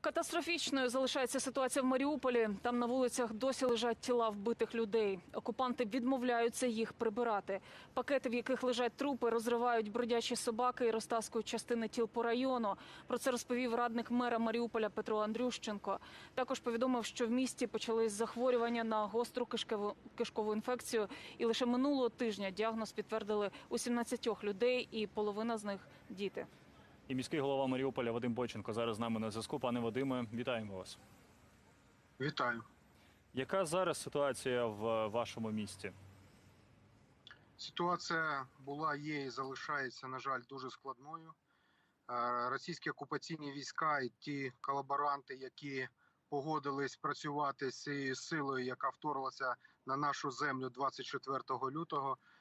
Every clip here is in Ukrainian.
Катастрофічною залишається ситуація в Маріуполі. Там на вулицях досі лежать тіла вбитих людей. Окупанти відмовляються їх прибирати. Пакети, в яких лежать трупи, розривають бродячі собаки і розтаскують частини тіл по району. Про це розповів радник мера Маріуполя Петро Андрющенко. Також повідомив, що в місті почались захворювання на гостру кишкову, кишкову інфекцію. І лише минулого тижня діагноз підтвердили у 17 людей, і половина з них діти. І міський голова Маріуполя Вадим Бойченко зараз з нами на зв'язку. Пане Вадиме, вітаємо вас. Вітаю. Яка зараз ситуація в вашому місті? Ситуація була, є і залишається, на жаль, дуже складною. Е, Російські окупаційні війська і ті колаборанти, які погодились працювати з цією силою, яка вторглася на нашу землю 24 лютого, е,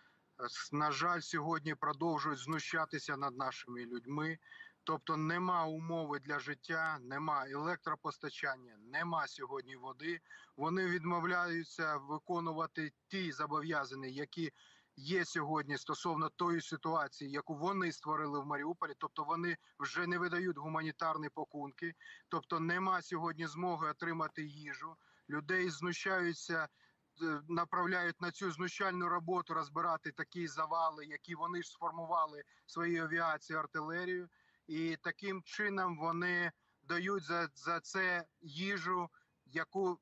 на жаль, сьогодні продовжують знущатися над нашими людьми. Тобто нема умови для життя, нема електропостачання, нема сьогодні води. Вони відмовляються виконувати ті зобов'язання, які є сьогодні стосовно тої ситуації, яку вони створили в Маріуполі. Тобто вони вже не видають гуманітарні пакунки, тобто нема сьогодні змоги отримати їжу. Людей знущаються. Направляють на цю знущальну роботу розбирати такі завали, які вони ж сформували своєю авіацією, артилерією, і таким чином вони дають за, за це їжу, яку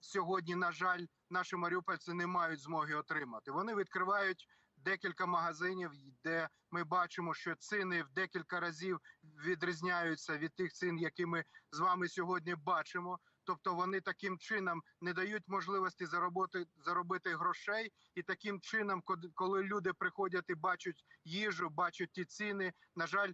сьогодні, на жаль, наші маріупольці не мають змоги отримати. Вони відкривають декілька магазинів, де ми бачимо, що ціни в декілька разів відрізняються від тих цін, які ми з вами сьогодні бачимо. Тобто вони таким чином не дають можливості заробити заробити грошей, і таким чином, коли люди приходять і бачать їжу, бачать ті ціни, на жаль.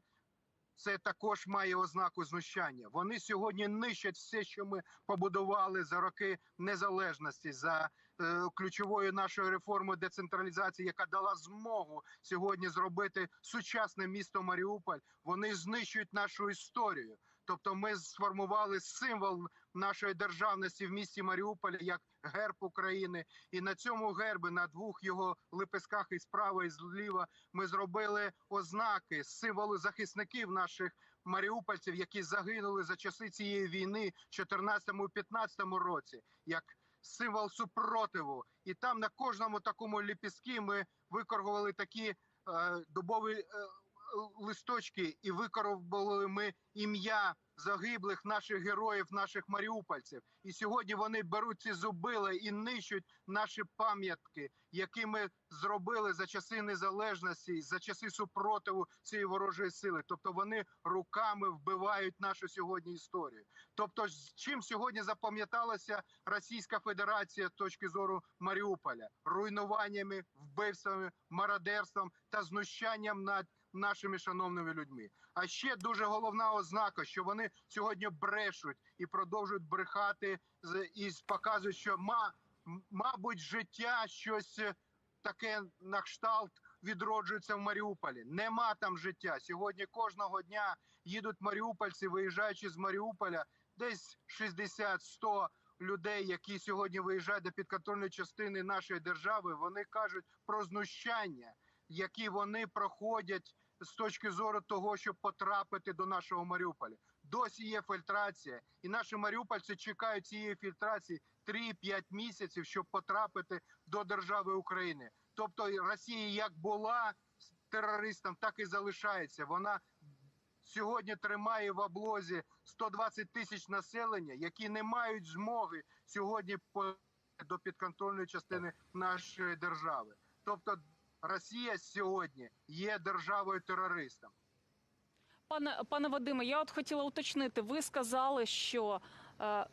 Це також має ознаку знущання. Вони сьогодні нищать все, що ми побудували за роки незалежності, за е, ключовою нашою реформою децентралізації, яка дала змогу сьогодні зробити сучасне місто Маріуполь. Вони знищують нашу історію. Тобто, ми сформували символ нашої державності в місті Маріуполя як герб України, і на цьому гербі на двох його лепестках і справа і зліва ми зробили ознаки символу захисників наших маріупольців, які загинули за часи цієї війни в 14-15 році, як символ супротиву. І там на кожному такому ліпістки ми викоргували такі е, дубові е, листочки, і викоргували ми ім'я загиблих наших героїв, наших маріупольців. І сьогодні вони беруть ці зубили і нищуть наші пам'ятки, які ми зробили за часи незалежності, за часи супротиву цієї ворожої сили. Тобто вони руками вбивають нашу сьогодні історію. Тобто, чим сьогодні запам'яталася Російська Федерація з точки зору Маріуполя, руйнуваннями, вбивствами, мародерством та знущанням над нашими шановними людьми. А ще дуже головна ознака, що вони сьогодні брешуть і продовжують брехати і показують, що ма, мабуть, життя щось е, таке на кшталт відроджується в Маріуполі. Нема там життя. Сьогодні кожного дня їдуть маріупольці, виїжджаючи з Маріуполя, десь 60-100 людей, які сьогодні виїжджають до підконтрольної частини нашої держави. Вони кажуть про знущання, які вони проходять з точки зору того, щоб потрапити до нашого Маріуполя. Досі є фільтрація, і наші маріупольці чекають цієї фільтрації 3-5 місяців, щоб потрапити до держави України. Тобто Росія як була терористом, так і залишається. Вона сьогодні тримає в облозі 120 тисяч населення, які не мають змоги сьогодні до підконтрольної частини нашої держави. Тобто Росія сьогодні є державою терористом. Пане пане Вадиме, я от хотіла уточнити. Ви сказали, що е,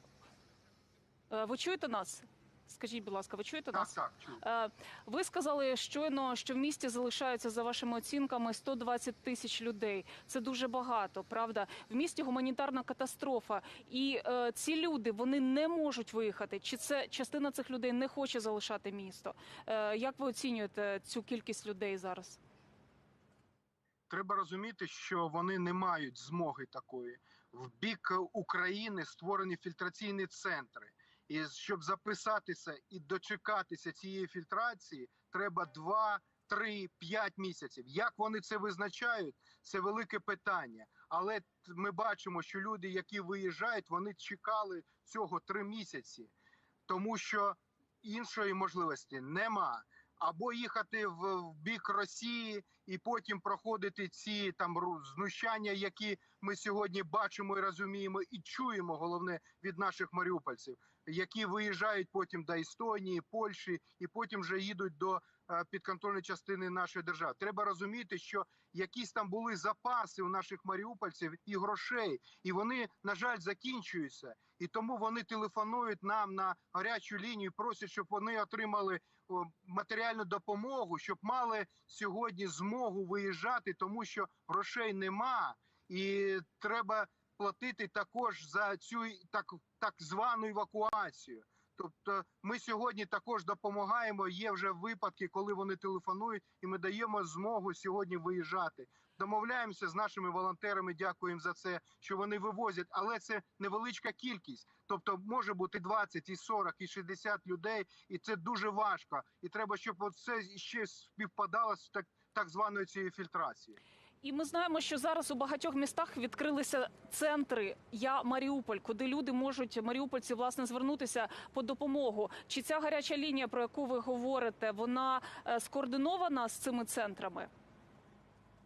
е, ви чуєте нас? Скажіть, будь ласка, ви чуєте Так, нас? так, чую. Е, Ви сказали щойно, що в місті залишаються за вашими оцінками 120 тисяч людей. Це дуже багато, правда? В місті гуманітарна катастрофа, і е, ці люди вони не можуть виїхати. Чи це частина цих людей не хоче залишати місто? Е, Як ви оцінюєте цю кількість людей зараз? Треба розуміти, що вони не мають змоги такої. В бік України створені фільтраційні центри. І щоб записатися і дочекатися цієї фільтрації, треба 2, 3, 5 місяців. Як вони це визначають? Це велике питання. Але ми бачимо, що люди, які виїжджають, вони чекали цього три місяці, тому що іншої можливості нема. Або їхати в, бік Росії і потім проходити ці там знущання, які ми сьогодні бачимо і розуміємо, і чуємо головне від наших маріупольців, які виїжджають потім до Естонії, Польщі, і потім вже їдуть до е, підконтрольної частини нашої держави. Треба розуміти, що якісь там були запаси у наших маріупольців і грошей, і вони на жаль закінчуються. І тому вони телефонують нам на гарячу лінію, просять, щоб вони отримали матеріальну допомогу, щоб мали сьогодні змогу виїжджати, тому що грошей нема, і треба платити також за цю так, так звану евакуацію. Тобто, ми сьогодні також допомагаємо. Є вже випадки, коли вони телефонують, і ми даємо змогу сьогодні виїжджати. Домовляємося з нашими волонтерами. Дякуємо за це, що вони вивозять, але це невеличка кількість. Тобто може бути 20, і 40, і 60 людей, і це дуже важко. І треба, щоб це ще співпадало з так, так званою цією фільтрацією. І ми знаємо, що зараз у багатьох містах відкрилися центри Я Маріуполь, куди люди можуть маріупольці власне звернутися по допомогу. Чи ця гаряча лінія, про яку ви говорите, вона е, скоординована з цими центрами?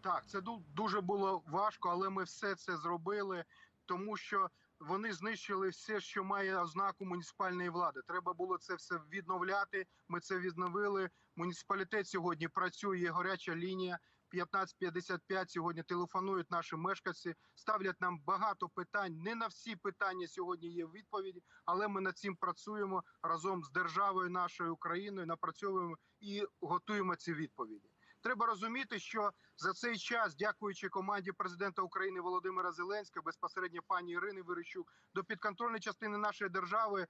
Так, це дуже було важко, але ми все це зробили, тому що вони знищили все, що має ознаку муніципальної влади. Треба було це все відновляти. Ми це відновили. Муніципалітет сьогодні працює. Гаряча лінія 1555 Сьогодні телефонують наші мешканці, ставлять нам багато питань. Не на всі питання сьогодні є відповіді, але ми над цим працюємо разом з державою нашою Україною. Напрацьовуємо і готуємо ці відповіді. Треба розуміти, що за цей час, дякуючи команді президента України Володимира Зеленського, безпосередньо пані Ірини Верещук, до підконтрольної частини нашої держави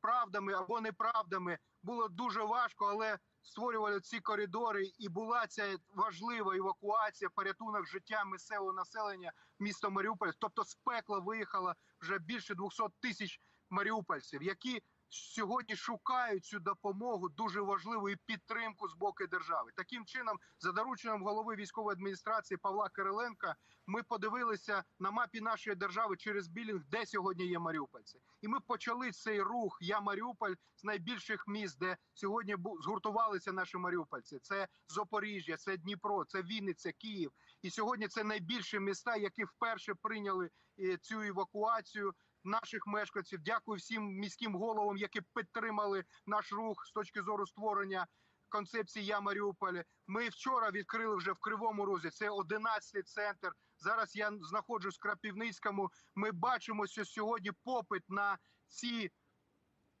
правдами або неправдами було дуже важко, але створювали ці коридори, і була ця важлива евакуація, порятунок життя місцевого населення міста Маріуполь. Тобто з пекла виїхало вже більше 200 тисяч маріупольців, які сьогодні шукають цю допомогу дуже важливу і підтримку з боку держави. Таким чином, за дорученням голови військової адміністрації Павла Кириленка, ми подивилися на мапі нашої держави через білінг, де сьогодні є маріупольці, і ми почали цей рух Я Маріуполь з найбільших міст, де сьогодні згуртувалися наші маріупольці. Це Запоріжжя, це Дніпро, це Вінниця, Київ. І сьогодні це найбільші міста, які вперше прийняли е, цю евакуацію наших мешканців. Дякую всім міським головам, які підтримали наш рух з точки зору створення концепції Я Маріуполь. Ми вчора відкрили вже в Кривому Розі. Це 11-й центр. Зараз я знаходжусь в Крапівницькому. Ми бачимо, що сьогодні попит на ці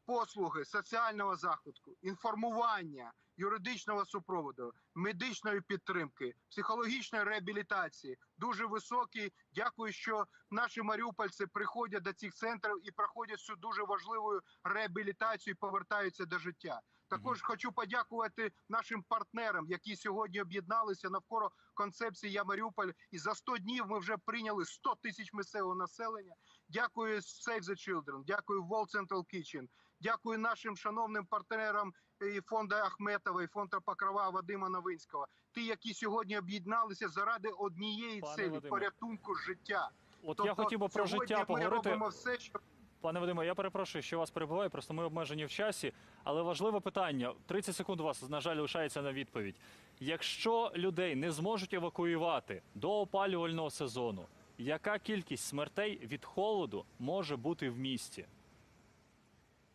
послуги соціального захисту, інформування, юридичного супроводу, медичної підтримки, психологічної реабілітації дуже високий. Дякую, що наші маріупольці приходять до цих центрів і проходять цю дуже важливу реабілітацію і повертаються до життя. Також хочу подякувати нашим партнерам, які сьогодні об'єдналися навколо концепції Я Маріуполь. І за 100 днів ми вже прийняли 100 тисяч місцевого населення. Дякую Save the Children, дякую World Central Kitchen, дякую нашим шановним партнерам і фонду Ахметова, і фонду Покрова Вадима Новинського. Ті, які сьогодні об'єдналися заради однієї Пане цілі Вадиме, порятунку життя. От я хотів би про життя ми поговорити. робимо все, що Пане Вадиме, я перепрошую, що вас перебуваю, просто ми обмежені в часі. Але важливе питання: 30 секунд у вас, на жаль, лишається на відповідь. Якщо людей не зможуть евакуювати до опалювального сезону, яка кількість смертей від холоду може бути в місті?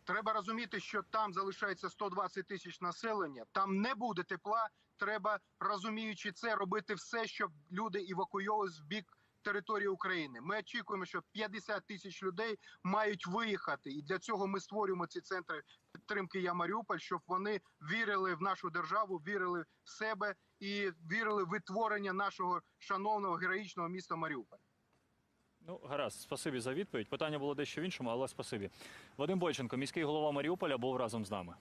Треба розуміти, що там залишається 120 тисяч населення, там не буде тепла. Треба розуміючи це, робити все, щоб люди евакуйовувалися в бік території України. Ми очікуємо, що 50 тисяч людей мають виїхати, і для цього ми створюємо ці центри підтримки Я Маріуполь, щоб вони вірили в нашу державу, вірили в себе і вірили в витворення нашого шановного героїчного міста Маріуполь. Ну, гаразд, спасибі за відповідь. Питання було дещо в іншому, але спасибі. Вадим Бойченко, міський голова Маріуполя, був разом з нами.